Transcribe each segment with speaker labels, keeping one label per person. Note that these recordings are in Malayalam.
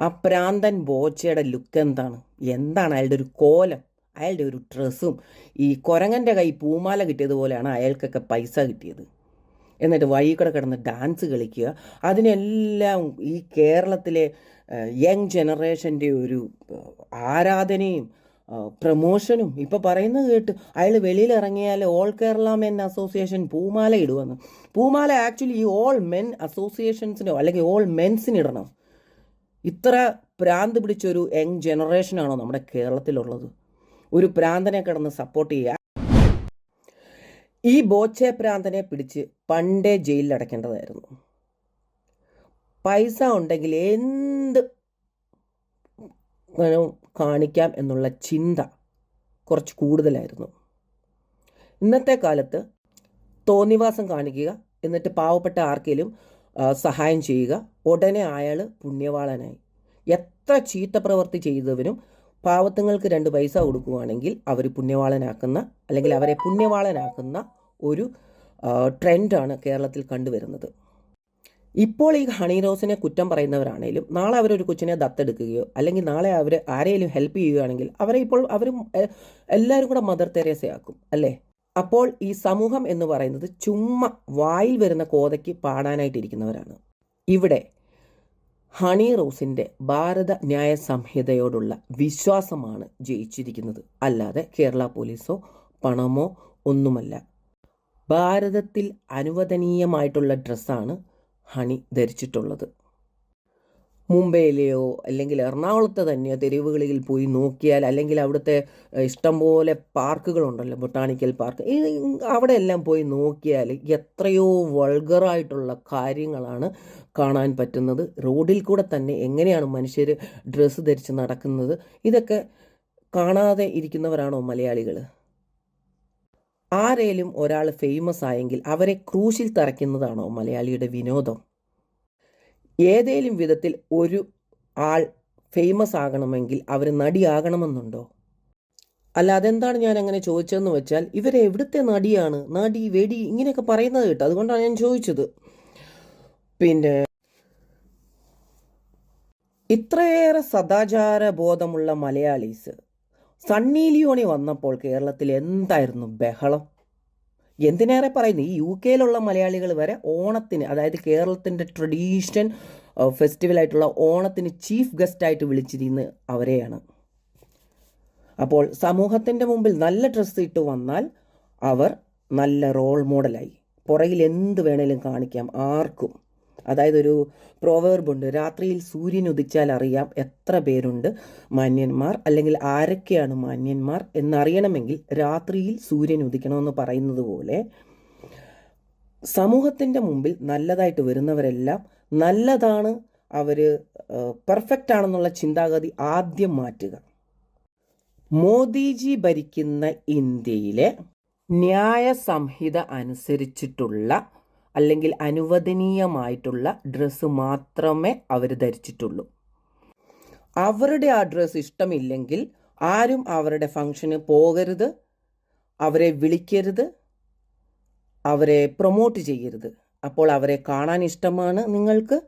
Speaker 1: ആ പ്രാന്തൻ ബോച്ചയുടെ ലുക്ക് എന്താണ്? എന്താണ് അയാളുടെ ഒരു കോലം? അയാളുടെ ഒരു ഡ്രസ്സും. ഈ കുരങ്ങന്റെ കൈ പൂമാല കിട്ടിയതുപോലെയാണ് അയാൾക്കൊക്കെ പൈസ കിട്ടിയത്. എന്നിട്ട് വഴി കൂടെ കിടന്ന് ഡാൻസ് കളിക്കുക. അതിനെല്ലാം ഈ കേരളത്തിലെ യങ് ജനറേഷന്റെ ഒരു ആരാധനയും പ്രമോഷനും ഇപ്പോൾ പറയുന്നത് കേട്ട് അയാൾ വെളിയിൽ ഇറങ്ങിയാൽ ഓൾ കേരള മെൻ അസോസിയേഷൻ പൂമാല ഇടുമെന്ന്. പൂമാല ആക്ച്വലി ഈ ഓൾ മെൻ അസോസിയേഷൻസിനോ അല്ലെങ്കിൽ ഓൾ മെൻസിന് ഇടണം. ഇത്ര പ്രാന്ത് പിടിച്ചൊരു യങ് ജനറേഷനാണോ നമ്മുടെ കേരളത്തിലുള്ളത്? ഒരു പ്രാന്തനെ കിടന്ന് സപ്പോർട്ട് ചെയ്യുക. ഈ ബോച്ചെ പ്രാന്തനെ പിടിച്ച് പണ്ടേ ജയിലിൽ അടയ്ക്കേണ്ടതായിരുന്നു. പൈസ ഉണ്ടെങ്കിൽ എന്ത് കാണിക്കാം എന്നുള്ള ചിന്ത കുറച്ച് കൂടുതലായിരുന്നു. ഇന്നത്തെ കാലത്ത് തോന്നിവാസം കാണിക്കുക എന്നിട്ട് പാവപ്പെട്ട ആർക്കെങ്കിലും സഹായം ചെയ്യുക. ഉടനെ അയാൾ പുണ്യവാളനായി. എത്ര ചീത്ത പ്രവൃത്തി ചെയ്തവനും പാവത്തുങ്ങൾക്ക് രണ്ട് പൈസ കൊടുക്കുകയാണെങ്കിൽ അവർ പുണ്യവാളനാക്കുന്ന അല്ലെങ്കിൽ അവരെ പുണ്യവാളനാക്കുന്ന ഒരു ട്രെൻഡാണ് കേരളത്തിൽ കണ്ടുവരുന്നത്. ഇപ്പോൾ ഈ ഹണി റോസിനെ കുറ്റം പറയുന്നവരാണേലും നാളെ അവരൊരു കൊച്ചിനെ ദത്തെടുക്കുകയോ അല്ലെങ്കിൽ നാളെ അവർ ആരെയും ഹെൽപ്പ് ചെയ്യുകയാണെങ്കിൽ അവരെ ഇപ്പോൾ അവർ എല്ലാവരും കൂടെ മദർ തെരേസയാക്കും അല്ലേ? അപ്പോൾ ഈ സമൂഹം എന്ന് പറയുന്നത് ചുമ്മാ വായിൽ വരുന്ന കോതയ്ക്ക് പാടാനായിട്ടിരിക്കുന്നവരാണ്. ഇവിടെ ഹണി റോസിന്റെ ഭാരത ന്യായ സംഹിതയോടുള്ള വിശ്വാസമാണ് ജയിച്ചിരിക്കുന്നത്. അല്ലാതെ കേരള പോലീസോ പണമോ ഒന്നുമല്ല. ഭാരതത്തിൽ അനുവദനീയമായിട്ടുള്ള ഡ്രസ്സാണ് ഹണി ധരിച്ചിട്ടുള്ളത്. മുംബൈയിലെയോ അല്ലെങ്കിൽ എറണാകുളത്തെ തന്നെയോ തെരുവുകളിൽ പോയി നോക്കിയാൽ അല്ലെങ്കിൽ അവിടുത്തെ ഇഷ്ടംപോലെ പാർക്കുകളുണ്ടല്ലോ ബൊട്ടാണിക്കൽ പാർക്ക്. അവിടെ എല്ലാം പോയി നോക്കിയാൽ എത്രയോ വൾഗറായിട്ടുള്ള കാര്യങ്ങളാണ് കാണാൻ പറ്റുന്നത്. റോഡിൽ കൂടെ തന്നെ എങ്ങനെയാണ് മനുഷ്യർ ഡ്രസ്സ് ധരിച്ച് നടക്കുന്നത്? ഇതൊക്കെ കാണാതെ ഇരിക്കുന്നവരാണോ മലയാളികൾ? ആരേലും ഒരാൾ ഫേമസ് ആയെങ്കിൽ അവരെ ക്രൂശിൽ തറയ്ക്കുന്നതാണോ മലയാളിയുടെ വിനോദം? ഏതേലും വിധത്തിൽ ഒരു ആൾ ഫേമസ് ആകണമെങ്കിൽ അവർ നടിയാകണമെന്നുണ്ടോ? അല്ല അതെന്താണ് ഞാൻ അങ്ങനെ ചോദിച്ചതെന്ന് വെച്ചാൽ ഇവരെ എവിടുത്തെ നടിയാണ്? നടി വെടി ഇങ്ങനെയൊക്കെ പറയുന്നത് കേട്ടോ അതുകൊണ്ടാണ് ഞാൻ ചോദിച്ചത്. പിന്നെ ഇത്രയേറെ സദാചാര ബോധമുള്ള മലയാളീസ് സണ്ണി ലിയോണി വന്നപ്പോൾ കേരളത്തിൽ എന്തായിരുന്നു ബഹളം? എന്തിനേറെ പറയുന്നു? ഈ യു കെയിലുള്ള മലയാളികൾ വരെ ഓണത്തിന് അതായത് കേരളത്തിന്റെ ട്രഡീഷണൽ ഫെസ്റ്റിവലായിട്ടുള്ള ഓണത്തിന് ചീഫ് ഗസ്റ്റായിട്ട് വിളിച്ചിരുന്നത് അവരെയാണ്. അപ്പോൾ സമൂഹത്തിന്റെ മുമ്പിൽ നല്ല ഡ്രസ്സ് ഇട്ട് വന്നാൽ അവർ നല്ല റോൾ മോഡലായി. പുറകിൽ എന്ത് വേണേലും കാണിക്കാം ആർക്കും. അതായത് ഒരു പ്രോവേർബുണ്ട് രാത്രിയിൽ സൂര്യൻ ഉദിച്ചാൽ അറിയാം എത്ര പേരുണ്ട്. മാന്യന്മാർ അല്ലെങ്കിൽ ആരൊക്കെയാണ് മാന്യന്മാർ എന്നറിയണമെങ്കിൽ രാത്രിയിൽ സൂര്യൻ ഉദിക്കണമെന്ന് പറയുന്നത് പോലെ സമൂഹത്തിന്റെ മുമ്പിൽ നല്ലതായിട്ട് വരുന്നവരെല്ലാം നല്ലതാണ് അവർ പെർഫെക്റ്റ് ആണെന്നുള്ള ചിന്താഗതി ആദ്യം മാറ്റുക. മോദിജി ഭരിക്കുന്ന ഇന്ത്യയിലെ ന്യായ സംഹിത അനുസരിച്ചിട്ടുള്ള അല്ലെങ്കിൽ അനുവദനീയമായിട്ടുള്ള ഡ്രസ്സ് മാത്രമേ അവർ ധരിച്ചിട്ടുള്ളൂ. അവരുടെ ആ ഡ്രസ്സ് ഇഷ്ടമില്ലെങ്കിൽ ആരും അവരുടെ ഫംഗ്ഷന് പോകരുത്. അവരെ വിളിക്കരുത്. അവരെ പ്രൊമോട്ട് ചെയ്യരുത്. അപ്പോൾ അവരെ കാണാൻ ഇഷ്ടമാണ് നിങ്ങൾക്ക്.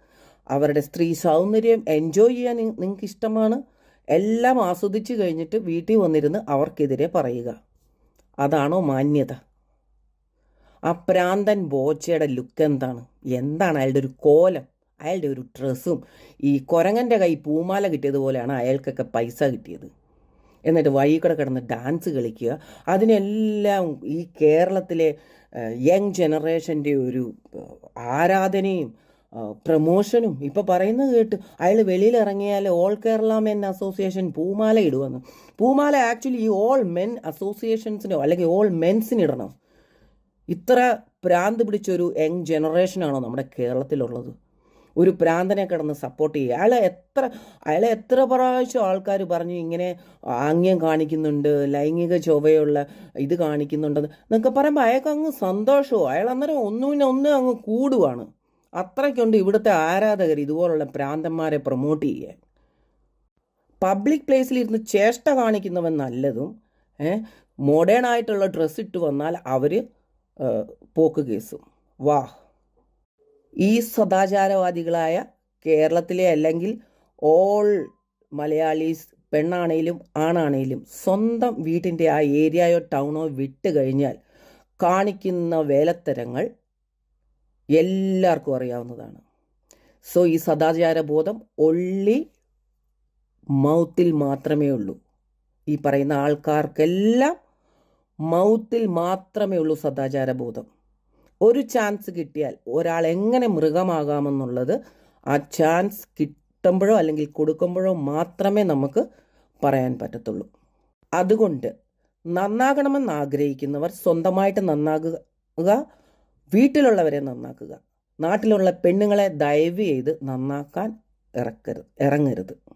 Speaker 1: അവരുടെ സ്ത്രീ സൗന്ദര്യം എൻജോയ് ചെയ്യാൻ നിങ്ങൾക്ക് ഇഷ്ടമാണ്. എല്ലാം ആസ്വദിച്ച് കഴിഞ്ഞിട്ട് വീട്ടിൽ വന്നിരുന്ന് അവർക്കെതിരെ പറയുക. അതാണോ മാന്യത. ആ പ്രാന്തൻ ബോച്ചയുടെ ലുക്ക് എന്താണ്? എന്താണ് അയാളുടെ ഒരു കോലം? അയാളുടെ ഒരു ഡ്രസ്സും. ഈ കുരങ്ങന്റെ കൈ പൂമാല കിട്ടിയതുപോലെയാണ് അയാൾക്കൊക്കെ പൈസ കിട്ടിയത്. എന്നിട്ട് വഴി കൂടെ കിടന്ന് ഡാൻസ് കളിക്കുക. അതിനെല്ലാം ഈ കേരളത്തിലെ യങ് ജനറേഷന്റെ ഒരു ആരാധനയും പ്രമോഷനും ഇപ്പോൾ പറയുന്നത് കേട്ട് അയാൾ വെളിയിൽ ഇറങ്ങിയാൽ ഓൾ കേരള മെൻ അസോസിയേഷൻ പൂമാല ഇടുമെന്ന് പൂമാല ആക്ച്വലി ഈ ഓൾ മെൻ അസോസിയേഷൻസിനോ അല്ലെങ്കിൽ ഓൾ മെൻസിന് ഇടണം. ഇത്ര പ്രാന്ത് പിടിച്ചൊരു യങ് ജനറേഷനാണോ നമ്മുടെ കേരളത്തിലുള്ളത്? ഒരു പ്രാന്തനെ കിടന്ന് സപ്പോർട്ട് ചെയ്യുക. അയാളെ എത്ര അയാളെ എത്ര പ്രാവശ്യം ആൾക്കാർ പറഞ്ഞു ഇങ്ങനെ ആംഗ്യം കാണിക്കുന്നുണ്ട് ലൈംഗിക ചൊവ്വയുള്ള ഇത് കാണിക്കുന്നുണ്ടെന്ന് എന്നൊക്കെ പറയുമ്പോൾ അയാൾക്ക് അങ്ങ് സന്തോഷവും അയാൾ അന്നേരം ഒന്നും ഒന്നും അങ്ങ് കൂടുവാണ്. അത്രയ്ക്കുണ്ട് ഇവിടുത്തെ ആരാധകർ ഇതുപോലുള്ള പ്രാന്തന്മാരെ പ്രൊമോട്ട് ചെയ്യുക. പബ്ലിക് പ്ലേസിലിരുന്ന് ചേഷ്ട കാണിക്കുന്നവൻ നല്ലതും മോഡേൺ ആയിട്ടുള്ള ഡ്രസ്സ് ഇട്ട് വന്നാൽ അവർ പോക്ക് കേസും. വാ ഈ സദാചാരവാദികളായ കേരളത്തിലെ അല്ലെങ്കിൽ ഓൾ മലയാളീസ് പെണ്ണാണേലും ആണാണേലും സ്വന്തം വീട്ടിന്റെ ആ ഏരിയയോ ടൗണോ വിട്ട് കഴിഞ്ഞാൽ കാണിക്കുന്ന വേലത്തരങ്ങൾ എല്ലാവർക്കും അറിയാവുന്നതാണ്. സോ ഈ സദാചാര ബോധം ഒള്ളി മൗത്തിൽ മാത്രമേ ഉള്ളൂ. ഈ പറയുന്ന ആൾക്കാർക്കെല്ലാം മൗത്തിൽ മാത്രമേ ഉള്ളൂ സദാചാര ബോധം. ഒരു ചാൻസ് കിട്ടിയാൽ ഒരാൾ എങ്ങനെ മൃഗമാകാമെന്നുള്ളത് ആ ചാൻസ് കിട്ടുമ്പോഴോ അല്ലെങ്കിൽ കൊടുക്കുമ്പോഴോ മാത്രമേ നമുക്ക് പറയാൻ പറ്റത്തുള്ളൂ. അതുകൊണ്ട് നന്നാകണമെന്ന് ആഗ്രഹിക്കുന്നവർ സ്വന്തമായിട്ട് നന്നാകുക വീട്ടിലുള്ളവരെ നന്നാക്കുക. നാട്ടിലുള്ള പെണ്ണുങ്ങളെ ദയവ് ചെയ്ത് നന്നാക്കാൻ ഇറക്കരുത് ഇറങ്ങരുത്.